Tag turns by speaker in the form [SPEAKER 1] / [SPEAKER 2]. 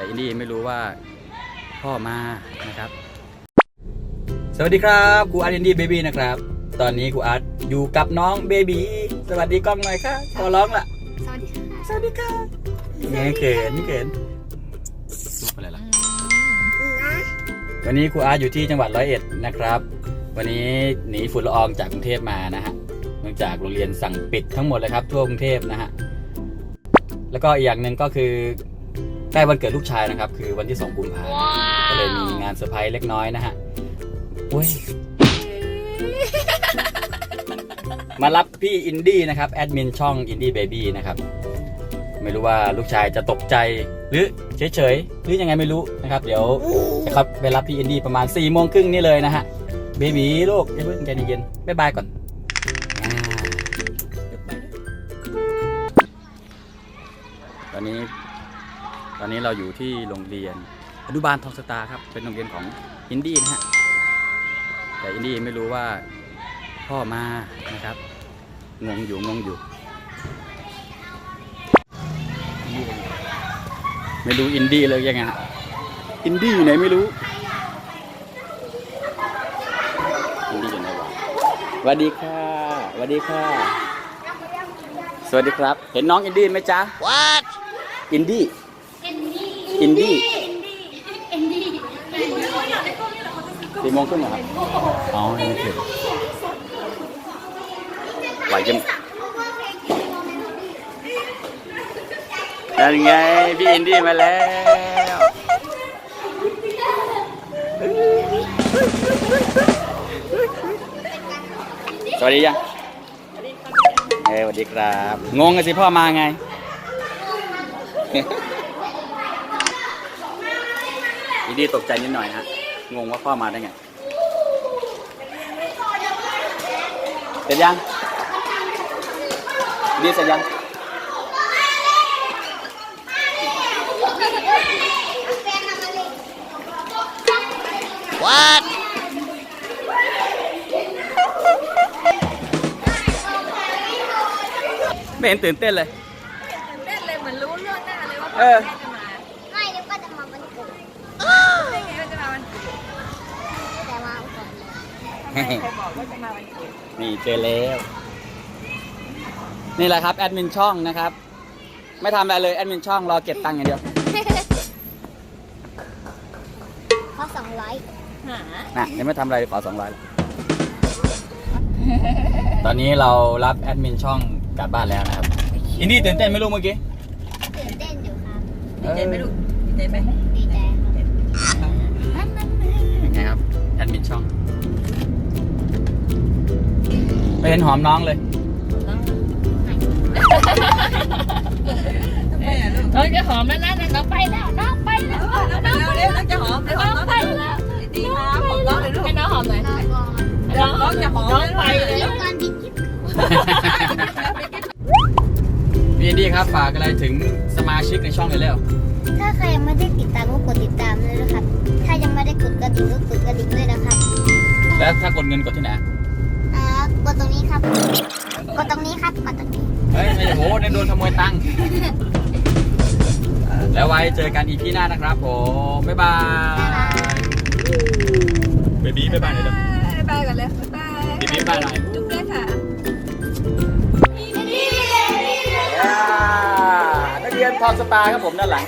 [SPEAKER 1] แต่อินดี้ไม่รู้ว่าพ่อมานะครับ สวัสดีครับครูอาร์ตอินดี้เบบี้นะครับ ตอนนี้ครูอาร์ตอยู่กับน้องเบบีสวัสดีกล้องหน่อยค่ะขอร้องละ
[SPEAKER 2] สวัสดีค่ะ
[SPEAKER 1] สวัสดีค่ะไงเขินเขินรูปอะไรล่ะวันนี้ครูอาร์ตอยู่ที่จังหวัดร้อยเอ็ดนะครับ วันนี้หนีฝุ่นละอองจากกรุงเทพมานะฮะเนื่องจากโรงเรียนสั่งปิดทั้งหมดเลยครับทั่วกรุงเทพนะฮะแล้วก็อีกอย่างหนึ่งก็คือ ใกล้วันเกิดลูกชายนะครับ คือวันที่2กุมภาก็เลยมีงานเซอร์ไพรส์เล็กน้อยนะฮะอุ้ยมารับพี่อินดี้นะครับแอดมินช่องอินดี้เบบี้นะครับ ไม่รู้ว่าลูกชายจะตกใจหรือเฉยๆหรือยังไงไม่รู้นะครับ เดี๋ยวจะครับไปรับพี่อินดี้ประมาณ4ี่โมงครึ่งนี่เลยนะฮะเบบีลูกอย่าเพิ่งใจเย็นๆบ๊ายบายก่อนอ่าตอนนี้ ตอนนี้เราอยู่ที่โรงเรียนอนุบาลทองสตาร์ครับ เป็นโรงเรียนของอินดี้นะฮะ แต่อินดี้ไม่รู้ว่าพ่อมานะครับ งงอยู่งงอยู่ ไม่รู้อินดี้เลยยังไงฮะ อินดี้อยู่ไหนไม่รู้ อินดี้อยู่ไหนวะสวัสดีค่ะสวัสดีค่ะ สวัสดีครับ เห็นน้องอินดี้ไหมจ๊ะ What อินดี้ อินดี้สี่โมงครึ่งเหรอครับอ๋อยังไม่ถึงไหวจะนั่นไง พี่อินดี้มาแล้ว สวัสดียังเออสวัสดีครับ งงกันสิพ่อมาไง อินดี้ตกใจนิดหน่อยฮะ งงว่าพ่อมาได้ไงเสร็จยังอินดี้เสร็จยัง What ไม่เห็นตื่นเต้นเลย
[SPEAKER 2] เต้นเลยเหมือนรู้เรื่องหน้าเลยว่า
[SPEAKER 1] เออ
[SPEAKER 2] แม่จะมา
[SPEAKER 3] ไม่นึกว่าจะมาวันเกิด
[SPEAKER 2] ได้ไงว่าจะมาวันเกิด
[SPEAKER 3] แต่มาก่อน
[SPEAKER 2] ใคร บอกว่าจะมาวันเกิด
[SPEAKER 1] นี่เจอแล้ว นี่แหละครับแอดมินช่องนะครับ ไม่ทำอะไรเลยแอดมินช่องรอเก็บตังค์อย่างเดียว
[SPEAKER 3] เพราะสองร้อย
[SPEAKER 2] หา
[SPEAKER 1] นะยังไม่ทำอะไรขอสองร้อยตอนนี้เรารับแอดมินช่องกลับบ้านแล้วนะครับอินดี้ตื่นเต้นไหมลูกเมื่อกี้
[SPEAKER 3] ตื่นเต้นอยู่ครับ
[SPEAKER 2] ดีใจไหมลูกดีใจไหม
[SPEAKER 1] ไม่เห็นหอมน้องเลย
[SPEAKER 2] น้องจะหอมแล้วนะน้องไปแล้วน้องไปแล้วน้องไปแล้วน้องจะหอมน้องไปแล้วดีครับหอมน้องเลยลูกให้น้องหอมหน่อย
[SPEAKER 3] รอก่อน
[SPEAKER 2] น้องจะหอมน้องไปเลย
[SPEAKER 3] แล้วก่อนบิ๊กกิ๊บ
[SPEAKER 1] พี่อินดี้ครับฝากอะไรถึงสมาชิกในช่องเลยเร็ว
[SPEAKER 3] ถ้าใครยังไม่ได้ติดตามก็กดติดตามเลยนะครับ ถ้ายังไม่ได้กดกระดิ่งก็กดกระดิ่งด้วยนะครับ
[SPEAKER 1] แล้วถ้ากดเงินกดที่ไหน
[SPEAKER 3] อ่า กดตรงนี้ครับ กดตรงนี้ครับ กดตรงนี้
[SPEAKER 1] เฮ้ยไม่ใช่โหในโดนขโมยตังค์แล้วไว้เจอกันอีพีหน้านะครับผมบ๊ายบายเบบี้บ๊ายบายหน่อยเด้อ
[SPEAKER 2] บ๊ายบายก่อนเลยบ๊ายบาย
[SPEAKER 1] เบบี้บ๊ายบายหน่อย
[SPEAKER 2] จุ๊บด้วยค่ะ
[SPEAKER 1] อ่านักเรียนทองสตาร์ครับผมด้านหลัง